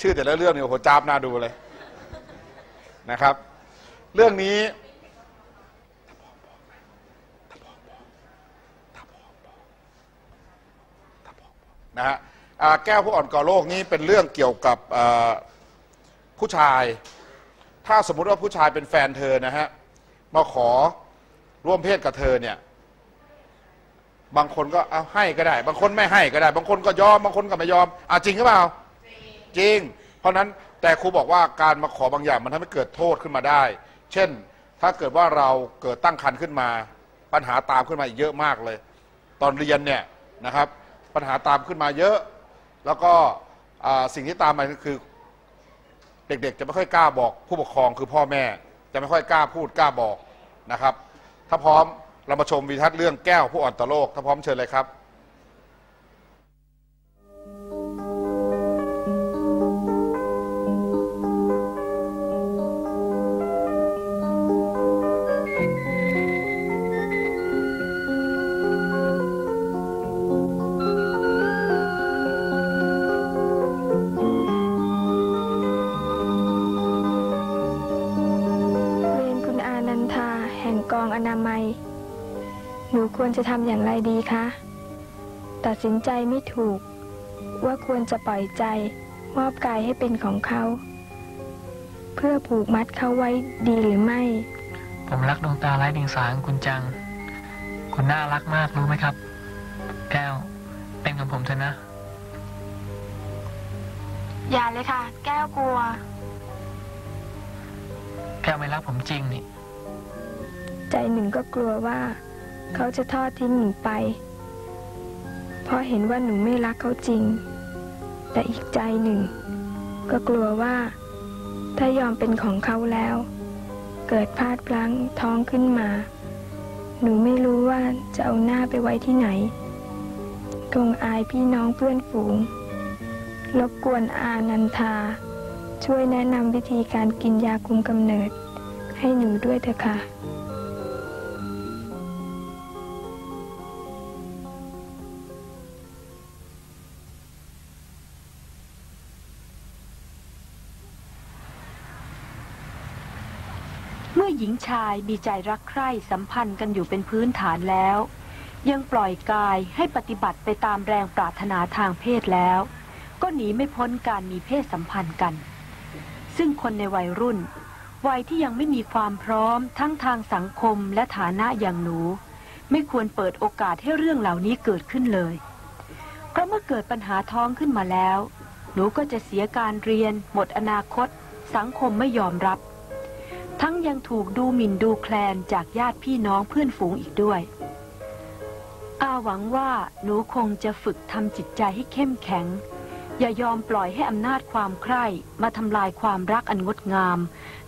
ชื่อแต่ละเรื่องเนี่ยโหจ้าบน่าดูเลยนะครับ เรื่องนี้นะฮะแก้วผู้อ่อนก่อโลกนี้เป็นเรื่องเกี่ยวกับผู้ชาย ถ้าสมมุติว่าผู้ชายเป็นแฟนเธอนะฮะมาขอร่วมเพศกับเธอเนี่ย บางคนก็เอาให้ก็ได้ บางคนไม่ให้ก็ได้ บางคนก็ยอม บางคนก็ไม่ยอมอะจริงหรือเปล่า จริง เพราะฉะนั้นแต่ครูบอกว่าการมาขอบางอย่างมันทำให้เกิดโทษขึ้นมาได้ เช่น ถ้าเกิดว่าเราเกิดตั้งครรภ์ขึ้นมา ปัญหาตามขึ้นมาอีกเยอะมากเลย ตอนเรียนเนี่ยนะครับ ปัญหาตามขึ้นมาเยอะ แล้วก็สิ่งที่ตามมาคือ เด็กๆ จะไม่ค่อยกล้าบอกผู้ปกครองคือพ่อแม่ จะไม่ค่อยกล้าพูดกล้าบอกนะครับ ถ้าพร้อมเรามาชมวีทัศน์เรื่องแก้วผู้อ่อนต่อโลก ถ้าพร้อมเชิญเลยครับ ควรจะทำอย่างไรดีคะ ตัดสินใจไม่ถูก ว่าควรจะปล่อยใจมอบกายให้เป็นของเขา เพื่อผูกมัดเขาไว้ดีหรือไม่ ผมรักดวงตาไร้เดียงสาของคุณจัง คุณน่ารักมากรู้ไหมครับ แก้ว เป็นของผมเถอะนะ อย่าเลยค่ะ แก้วกลัว แก้วไม่รักผมจริงนี่ ใจหนึ่งก็กลัวว่า เขาจะทอดทิ้งหนูไป เพราะเห็นว่าหนูไม่รักเขาจริง แต่อีกใจหนึ่ง ก็กลัวว่า ถ้ายอมเป็นของเขาแล้ว เกิดพลาดพลั้งท้องขึ้นมา หนูไม่รู้ว่าจะเอาหน้าไปไว้ที่ไหนคงอายพี่น้องเพื่อนฝูง รบกวนอานันทา ช่วยแนะนำวิธีการกินยาคุมกำเนิด ให้หนูด้วยเถอะค่ะ ญิงชายมีใจรักใคร่สัมพันธ์กันอยู่เป็นพื้นฐานแล้ว ยังปล่อยกายให้ปฏิบัติไปตามแรงปรารถนาทางเพศแล้ว ก็หนีไม่พ้นการมีเพศสัมพันธ์กัน ซึ่งคนในวัยรุ่น วัยที่ยังไม่มีความพร้อมทั้งทางสังคมและฐานะอย่างหนู ไม่ควรเปิดโอกาสให้เรื่องเหล่านี้เกิดขึ้นเลยเพราะเมื่อเกิดปัญหาท้องขึ้นมาแล้ว หนูก็จะเสียการเรียน หมดอนาคต สังคมไม่ยอมรับ ทั้งยังถูกดูหมิ่นดูแคลนจากญาติพี่น้องเพื่อนฝูงอีกด้วย อาหวังว่าหนูคงจะฝึกทำจิตใจให้เข้มแข็ง อย่ายอมปล่อยให้อำนาจความใคร่มาทำลายความรักอันงดงาม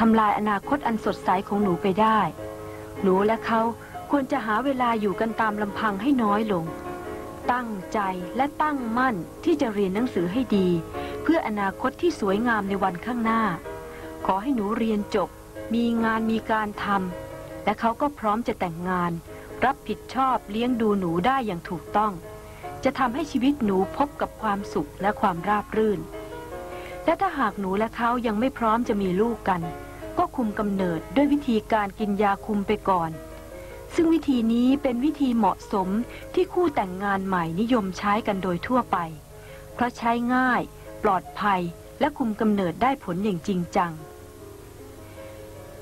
ทำลายอนาคตอันสดใสของหนูไปได้ หนูและเขาควรจะหาเวลาอยู่กันตามลำพังให้น้อยลง ตั้งใจและตั้งมั่นที่จะเรียนหนังสือให้ดี เพื่ออนาคตที่สวยงามในวันข้างหน้า ขอให้หนูเรียนจบ มีงานมีการทำและเขาก็พร้อมจะแต่งงาน รับผิดชอบเลี้ยงดูหนูได้อย่างถูกต้อง จะทำให้ชีวิตหนูพบกับความสุขและความราบรื่น และถ้าหากหนูและเขายังไม่พร้อมจะมีลูกกัน ก็คุมกำเนิดด้วยวิธีการกินยาคุมไปก่อน ซึ่งวิธีนี้เป็นวิธีเหมาะสมที่คู่แต่งงานใหม่นิยมใช้กันโดยทั่วไป เพราะใช้ง่าย ปลอดภัยและคุมกำเนิดได้ผลอย่างจริงจัง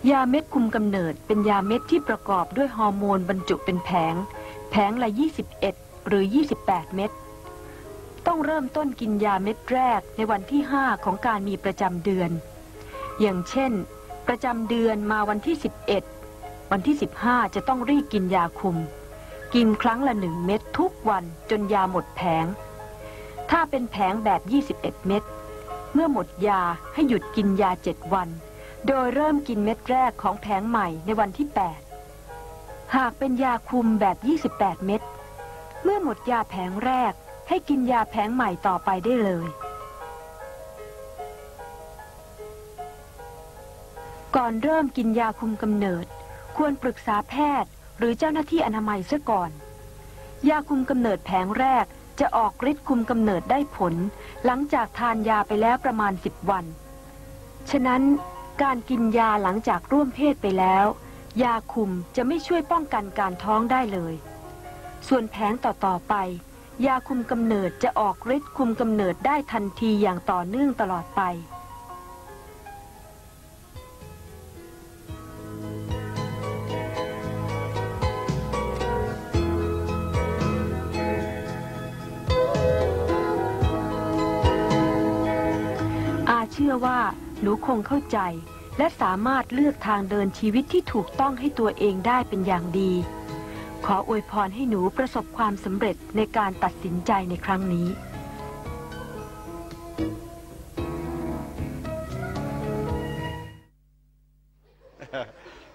ยาเม็ดคุมกำเนิดเป็นยาเม็ดที่ประกอบด้วยฮอร์โมนบรรจุเป็นแผง แผงละ 21 หรือ 28 เม็ด ต้องเริ่มต้นกินยาเม็ดแรกในวันที่ 5 ของการมีประจำเดือน อย่างเช่น ประจำเดือนมาวันที่ 11 วันที่ 15 จะต้องรีบกินยาคุม กินครั้งละหนึ่งเม็ดทุกวันจนยาหมดแผง ถ้าเป็นแผงแบบ 21 เม็ด เมื่อหมดยาให้หยุดกินยา 7 วัน โดยเริ่มกินเม็ดแรกของแผงใหม่ในวันที่ 8 หากเป็นยาคุมแบบ 28 เม็ด เมื่อหมดยาแผงแรกให้กินยาแผงใหม่ต่อไปได้เลย ก่อนเริ่มกินยาคุมกำเนิด ควรปรึกษาแพทย์หรือเจ้าหน้าที่อนามัยเสียก่อน ยาคุมกำเนิดแผงแรกจะออกฤทธิ์คุมกำเนิดได้ผล หลังจากทานยาไปแล้วประมาณ 10 วัน ฉะนั้น การกินยาหลังจากร่วมเพศไปแล้ว ยาคุมจะไม่ช่วยป้องกันการท้องได้เลย ส่วนแผงต่อๆไป ยาคุมกำเนิดจะออกฤทธิ์คุมกำเนิดได้ทันทีอย่างต่อเนื่องตลอดไป หนูคงเข้าใจ และสามารถเลือกทางเดินชีวิตที่ถูกต้องให้ตัวเองได้เป็นอย่างดี ขออวยพรให้หนูประสบความสำเร็จในการตัดสินใจในครั้งนี้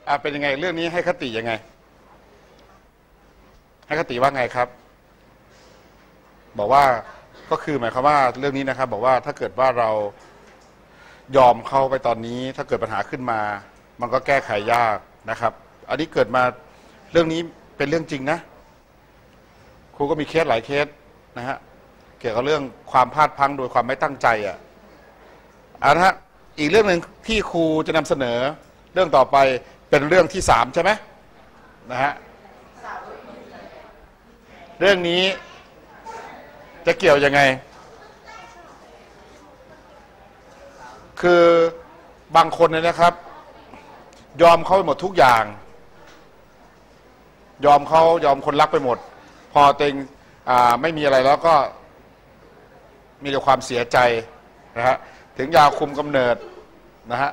อ่าเป็นยังไงเรื่องนี้ให้คติยังไง ให้คติว่าไงครับ บอกว่าก็คือหมายความว่าเรื่องนี้นะครับ บอกว่าถ้าเกิดว่าเรา ยอมเข้าไปตอนนี้ ถ้าเกิดปัญหาขึ้นมา มันก็แก้ไขยากนะครับ อันนี้เกิดมาเรื่องนี้เป็นเรื่องจริงนะครูก็มีเคสหลายเคสนะฮะเกี่ยวกับเรื่องความพลาดพลังโดยความไม่ตั้งใจอะอ่านะฮะอีกเรื่องหนึ่งที่ครูจะนำเสนอ เรื่องต่อไปเป็นเรื่องที่สามใช่ไหมนะฮะเรื่องนี้จะเกี่ยวยังไง คือบางคนเนี่ยนะครับ ยอมเขาไปหมดทุกอย่าง ยอมเขายอมคนรักไปหมด พอเต็งไม่มีอะไรแล้วก็มีแต่ความเสียใจนะฮะถึงยาคุมกำเนิดนะฮะ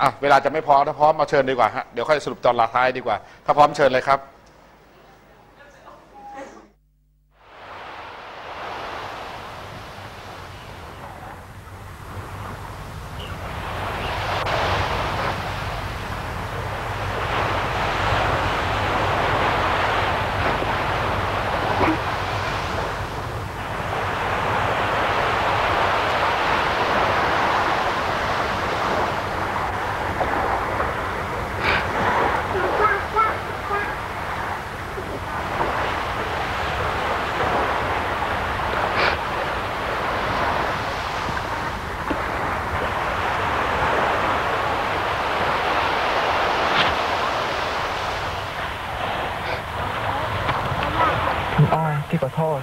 อะเวลาจะไม่พอถ้าพร้อมมาเชิญดีกว่าฮะเดี๋ยวค่อยสรุปตอนลาท้ายดีกว่า ถ้าพร้อมเชิญเลยครับ พี่ขอโทษ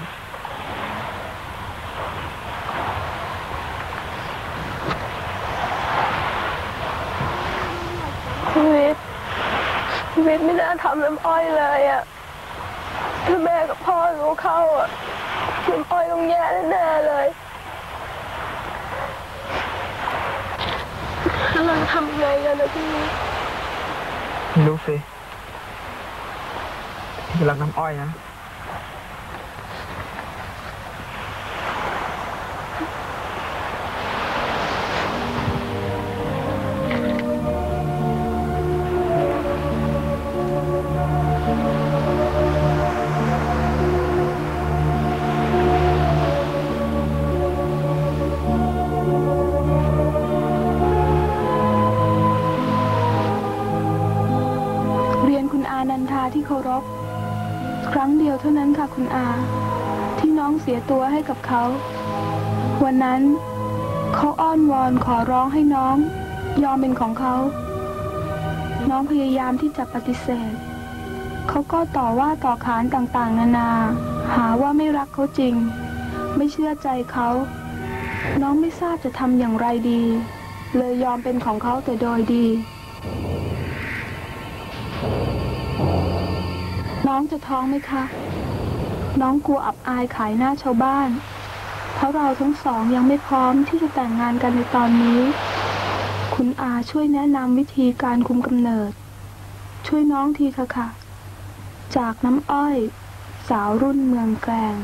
ชีวิต ชีวิตไม่น่าทำน้ำอ้อยเลยอะ่ะถ้าแม่กับพ่อรู้เข้าอะ่ะน้ำอ้อยต้องแย่แน่ๆเลยแล้วเราจะทำยังไงกันนะพี่ไม่รู้สิพี่รักน้ำอ้อยนะาทาที่เคารพ ครั้งเดียวเท่านั้นค่ะคุณอา ที่น้องเสียตัวให้กับเขา วันนั้นเขาอ้อนวอนขอร้องให้น้อง ยอมเป็นของเขา น้องพยายามที่จะปฏิเสธ เขาก็ต่อว่าต่อขานต่างๆ นานา หาว่าไม่รักเขาจริง ไม่เชื่อใจเขา น้องไม่ทราบจะทำอย่างไรดี เลยยอมเป็นของเขาแต่โดยดี น้องจะท้องไหมคะ น้องกลัวอับอายขายหน้าชาวบ้าน เพราะเราทั้งสองยังไม่พร้อมที่จะแต่งงานกันในตอนนี้ คุณอาช่วยแนะนำวิธีการคุมกำเนิด ช่วยน้องทีเถอะค่ะ จากน้ำอ้อย สาวรุ่นเมืองแกลง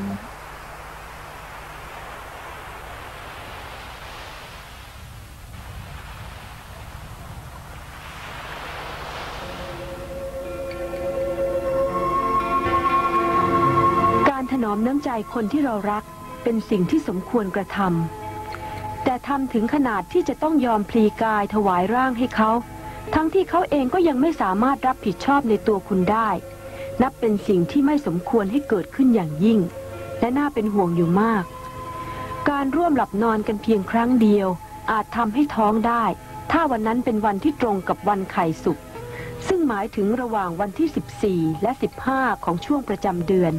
นอมน้ำใจคนที่เรารักเป็นสิ่งที่สมควรกระทำแต่ทำถึงขนาดที่จะต้องยอมพลีกายถวายร่างให้เขา ทั้งที่เขาเองก็ยังไม่สามารถรับผิดชอบในตัวคุณได้ นับเป็นสิ่งที่ไม่สมควรให้เกิดขึ้นอย่างยิ่ง และน่าเป็นห่วงอยู่มาก การร่วมหลับนอนกันเพียงครั้งเดียว อาจทำให้ท้องได้ ถ้าวันนั้นเป็นวันที่ตรงกับวันไข่สุกซึ่งหมายถึงระหว่างวันที่ 14 และ 15 ของช่วงประจำเดือน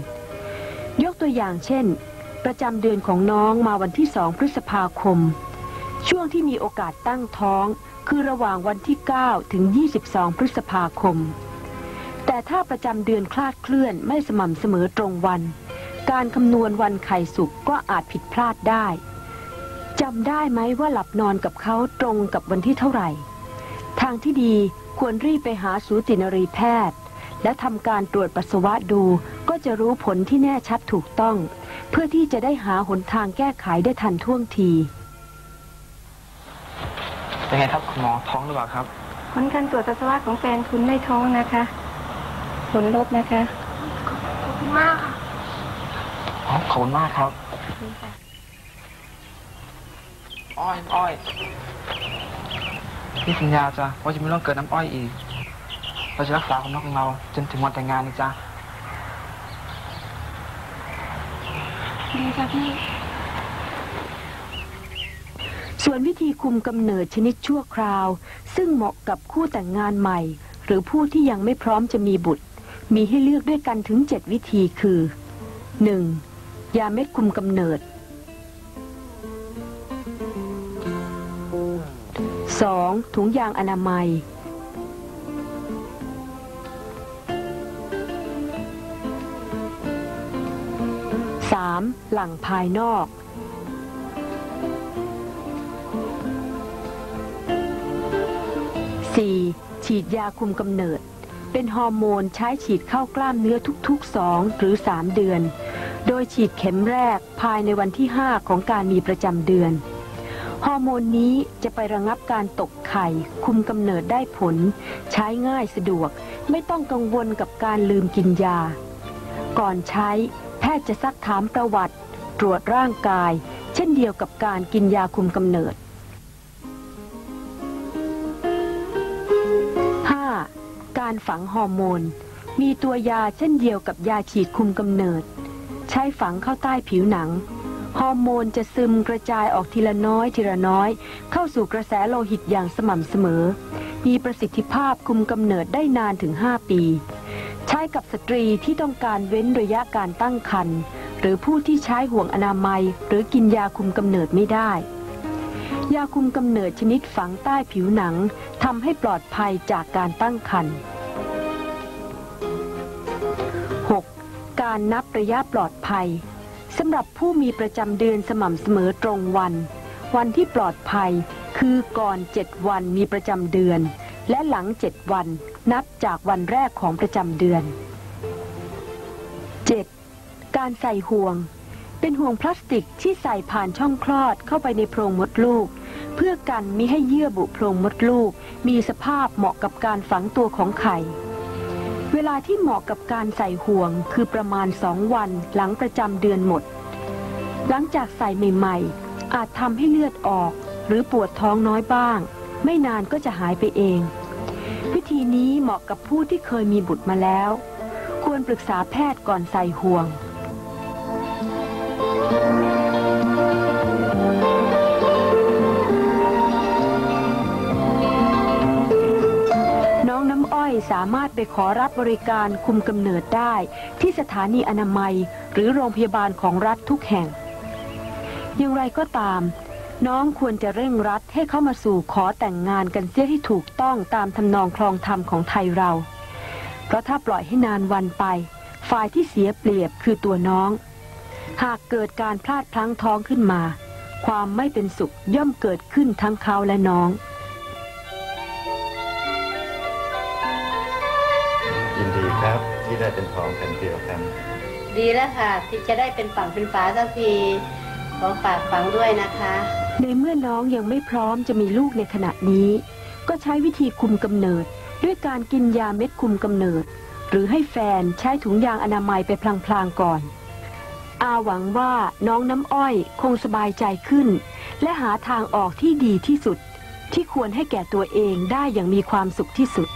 ยกตัวอย่างเช่น ประจำเดือนของน้องมาวันที่2พฤษภาคม ช่วงที่มีโอกาสตั้งท้อง คือระหว่างวันที่ 9 ถึง 22 พฤษภาคม แต่ถ้าประจำเดือนคลาดเคลื่อนไม่สม่ำเสมอตรงวัน การคำนวณวันไข่สุกก็อาจผิดพลาดได้จำได้ไหมว่าหลับนอนกับเขาตรงกับวันที่เท่าไหร่ ทางที่ดีควรรีบไปหาสูตินรีแพทย์ และทำการตรวจปัสสาวะดูก็จะรู้ผลที่แน่ชัดถูกต้อง เพื่อที่จะได้หาหนทางแก้ไขได้ทันท่วงทีเป็นไงครับคุณหมอท้องหรือเปล่าครับ ผลการตรวจปัสสาวะของแฟนคุณไม่ท้องนะคะผลลบนะคะอ๋อขอบคุณมากครับอ้อยอ้อยพี่สัญญาจ้ะว่าจะไม่ต้องเกิดน้ำอ้อยอีก เราจะรักษาความรักของเราจนถึงวันแต่งงานนะจ๊ะดีค่ะพี่ ส่วนวิธีคุมกำเนิดชนิดชั่วคราว ซึ่งเหมาะกับคู่แต่งงานใหม่ หรือผู้ที่ยังไม่พร้อมจะมีบุตร มีให้เลือกด้วยกันถึง 7 วิธีคือ 1. ยาเม็ดคุมกำเนิด 2. ถุงยางอนามัย 3. หลังภายนอก 4. ฉีดยาคุมกำเนิด เป็นฮอร์โมนใช้ฉีดเข้ากล้ามเนื้อทุก ๆ 2 หรือ 3 เดือน โดยฉีดเข็มแรกภายในวันที่ 5 ของการมีประจำเดือน ฮอร์โมนนี้จะไประงับการตกไข่ คุมกำเนิดได้ผล ใช้ง่ายสะดวก ไม่ต้องกังวลกับการลืมกินยา ก่อนใช้ แพทย์จะซักถามประวัติ ตรวจร่างกาย เช่นเดียวกับการกินยาคุมกำเนิด 5. การฝังฮอร์โมน มีตัวยาเช่นเดียวกับยาฉีดคุมกำเนิด ใช้ฝังเข้าใต้ผิวหนังฮอร์โมนจะซึมกระจายออกทีละน้อยทีละน้อย เข้าสู่กระแสโลหิตอย่างสม่ำเสมอ มีประสิทธิภาพคุมกำเนิดได้นานถึง 5 ปี ใช้กับสตรีที่ต้องการเว้นระยะการตั้งครรภ์หรือผู้ที่ใช้ห่วงอนามัย หรือกินยาคุมกำเนิดไม่ได้ ยาคุมกำเนิดชนิดฝังใต้ผิวหนังทำให้ปลอดภัยจากการตั้งครรภ์ 6. การนับระยะปลอดภัยสำหรับผู้มีประจำเดือนสม่ำเสมอตรงวัน วันที่ปลอดภัยคือก่อน 7 วันมีประจำเดือน และหลัง7วันนับจากวันแรกของประจำเดือน 7. การใส่ห่วง เป็นห่วงพลาสติกที่ใส่ผ่านช่องคลอดเข้าไปในโพรงมดลูก เพื่อกันมิให้เยื่อบุโพรงมดลูก มีสภาพเหมาะกับการฝังตัวของไข่ เวลาที่เหมาะกับการใส่ห่วงคือประมาณสองวันหลังประจำเดือนหมด หลังจากใส่ใหม่ๆอาจทำให้เลือดออกหรือปวดท้องน้อยบ้าง ไม่นานก็จะหายไปเอง วิธีนี้เหมาะกับผู้ที่เคยมีบุตรมาแล้ว ควรปรึกษาแพทย์ก่อนใส่ห่วง น้องน้ำอ้อยสามารถไปขอรับบริการคุมกำเนิดได้ที่สถานีอนามัย หรือโรงพยาบาลของรัฐทุกแห่ง อย่างไรก็ตาม น้องควรจะเร่งรัดให้เข้ามาสู่ขอแต่งงานกันเสียที่ถูกต้องตามทำนองคลองธรรมของไทยเรา เพราะถ้าปล่อยให้นานวันไป ฝ่ายที่เสียเปรียบคือตัวน้อง หากเกิดการพลาดพลั้งท้องขึ้นมา ความไม่เป็นสุขย่อมเกิดขึ้นทั้งเขาและน้องยินดีครับที่ได้เป็นทองแผ่นเดียวกัน ดีแล้วค่ะ ที่จะได้เป็นฝั่งเป็นฝาสักทีขอฝากฝังด้วยนะคะ ในเมื่อน้องยังไม่พร้อมจะมีลูกในขณะนี้ ก็ใช้วิธีคุมกำเนิด ด้วยการกินยาเม็ดคุมกำเนิด หรือให้แฟนใช้ถุงยางอนามัยไปพลางๆก่อน อาหวังว่าน้องน้ำอ้อยคงสบายใจขึ้น และหาทางออกที่ดีที่สุด ที่ควรให้แก่ตัวเองได้อย่างมีความสุขที่สุด